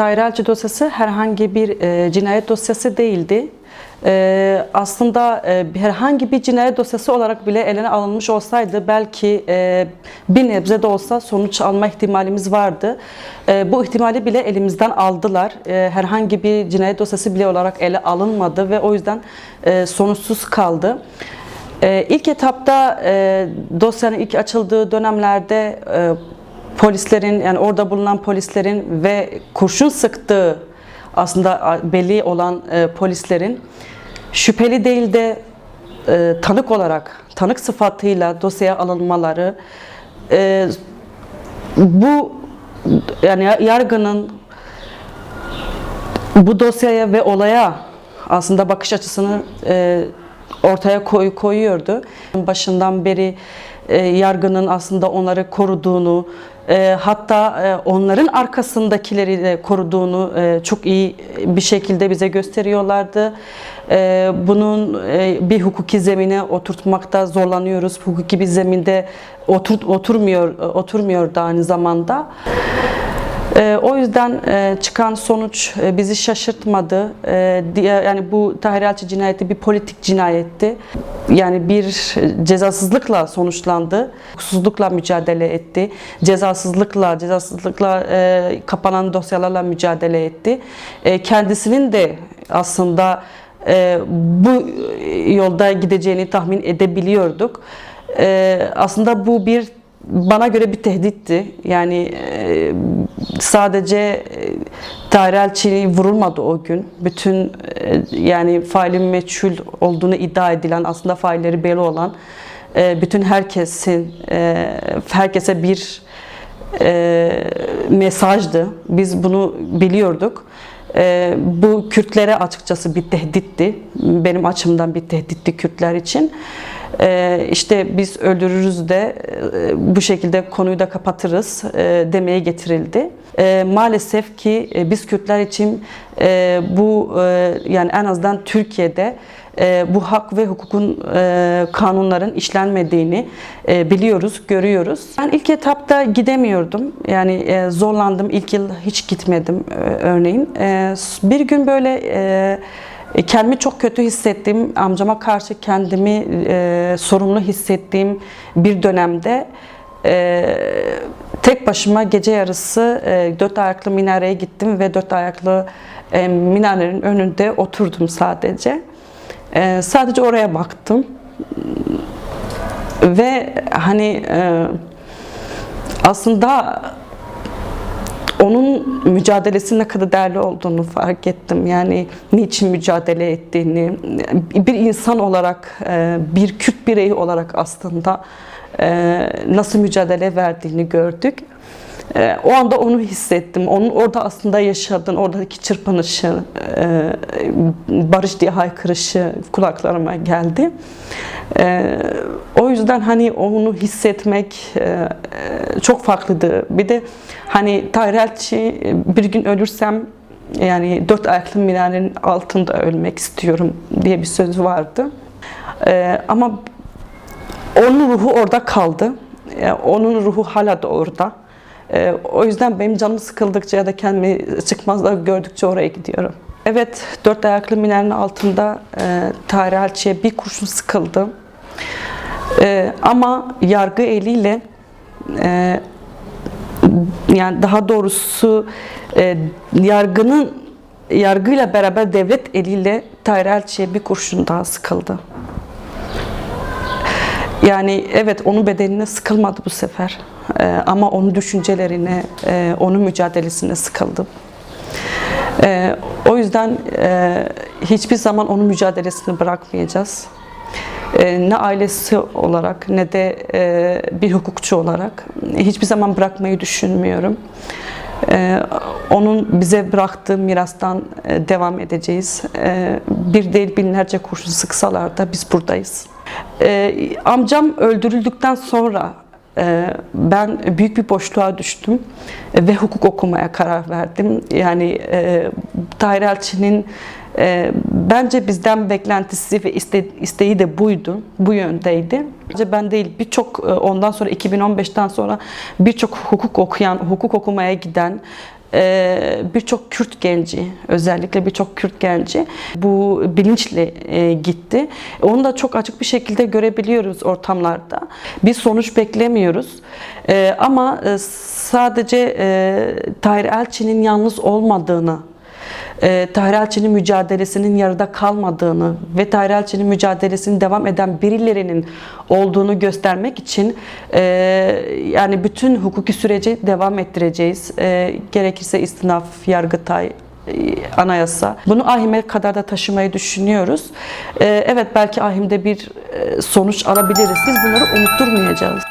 Tahir Elçi dosyası herhangi bir e, cinayet dosyası değildi. E, aslında e, herhangi bir cinayet dosyası olarak bile eline alınmış olsaydı belki e, bir nebze de olsa sonuç alma ihtimalimiz vardı. E, bu ihtimali bile elimizden aldılar. E, herhangi bir cinayet dosyası bile olarak ele alınmadı ve o yüzden e, sonuçsuz kaldı. E, ilk etapta e, dosyanın ilk açıldığı dönemlerde e, polislerin yani orada bulunan polislerin ve kurşun sıktığı aslında belli olan e, polislerin şüpheli değil de e, tanık olarak tanık sıfatıyla dosyaya alınmaları e, bu yani yargının bu dosyaya ve olaya aslında bakış açısını e, ortaya koy, koyuyordu. Başından beri e, yargının aslında onları koruduğunu, e, hatta e, onların arkasındakileri de koruduğunu e, çok iyi bir şekilde bize gösteriyorlardı. E, bunun e, bir hukuki zemine oturtmakta zorlanıyoruz. Hukuki bir zeminde otur, oturmuyor oturmuyor da aynı zamanda. E, o yüzden e, çıkan sonuç e, bizi şaşırtmadı. E, diye, yani bu Tahir Elçi cinayeti bir politik cinayetti. Yani bir cezasızlıkla sonuçlandı. Hukuksuzlukla mücadele etti. Cezasızlıkla, cezasızlıkla e, kapanan dosyalarla mücadele etti. E, kendisinin de aslında e, bu yolda gideceğini tahmin edebiliyorduk. E, aslında bu bir bana göre bir tehditti. Yani e, sadece e, Tahir Elçi vurulmadı o gün. Bütün e, yani failin meçhul olduğunu iddia edilen aslında failleri belli olan e, bütün herkesin herkese bir mesajdı. Biz bunu biliyorduk. Bu Kürtlere açıkçası bir tehditti. Benim açımdan bir tehditti Kürtler için. E, işte biz öldürürüz de e, bu şekilde konuyu da kapatırız e, demeye getirildi. E, maalesef ki biz Kürtler için bu yani en azından Türkiye'de bu hak ve hukukun kanunların işlenmediğini biliyoruz, görüyoruz. Ben ilk etapta gidemiyordum. Yani zorlandım. İlk yıl hiç gitmedim örneğin. Bir gün böyle Kendimi çok kötü hissettiğim, amcama karşı kendimi e, sorumlu hissettiğim bir dönemde e, tek başıma gece yarısı e, dört ayaklı minareye gittim ve dört ayaklı e, minarenin önünde oturdum sadece. E, sadece oraya baktım ve hani e, aslında onun mücadelesi ne kadar değerli olduğunu fark ettim. Yani niçin mücadele ettiğini, bir insan olarak, e, bir Kürt bireyi olarak aslında e, nasıl mücadele verdiğini gördük. E, o anda onu hissettim. Onun orada aslında yaşadığın, oradaki çırpınışı, barış diye haykırışı kulaklarıma geldi. O yüzden hani onu hissetmek çok farklıydı. Bir de hani Tahir Elçi bir gün ölürsem yani dört ayaklı minarenin altında ölmek istiyorum diye bir söz vardı. Ama onun ruhu orada kaldı. Onun ruhu hala da orada. O yüzden benim canım sıkıldıkça ya da kendimi çıkmazda gördükçe oraya gidiyorum. Evet, dört ayaklı minerin altında e, Tahir Elçi'ye bir kurşun sıkıldı. E, ama yargı eliyle e, yani daha doğrusu e, yargının yargıyla beraber devlet eliyle Tahir Elçi'ye bir kurşun daha sıkıldı. Yani evet onun bedenine sıkılmadı bu sefer. Ee, ama onun düşüncelerine, e, onun mücadelesine sıkıldım. Ee, o yüzden e, hiçbir zaman onun mücadelesini bırakmayacağız. Ee, ne ailesi olarak ne de e, bir hukukçu olarak hiçbir zaman bırakmayı düşünmüyorum. Ee, onun bize bıraktığı mirastan e, devam edeceğiz. Bir değil binlerce kurşun sıksalar da biz buradayız. Amcam öldürüldükten sonra e, ben büyük bir boşluğa düştüm ve hukuk okumaya karar verdim. Yani e, Tahir Elçi'nin e, bence bizden beklentisi ve iste, isteği de buydu, bu yöndeydi. Bence ben değil, birçok ondan sonra 2015'ten sonra birçok hukuk okuyan, hukuk okumaya giden e, birçok Kürt genci, özellikle birçok Kürt genci bu bilinçle e, gitti. Onu da çok açık bir şekilde görebiliyoruz ortamlarda. Bir sonuç beklemiyoruz. E, ama e, sadece e, Tahir Elçi'nin yalnız olmadığını e, Tahir Elçi'nin mücadelesinin yarıda kalmadığını ve Tahir Elçi'nin mücadelesini devam eden birilerinin olduğunu göstermek için e, yani bütün hukuki süreci devam ettireceğiz. E, gerekirse istinaf, yargıtay, e, anayasa. Bunu ahime kadar da taşımayı düşünüyoruz. E, evet belki ahimde bir e, sonuç alabiliriz. Biz bunları unutturmayacağız.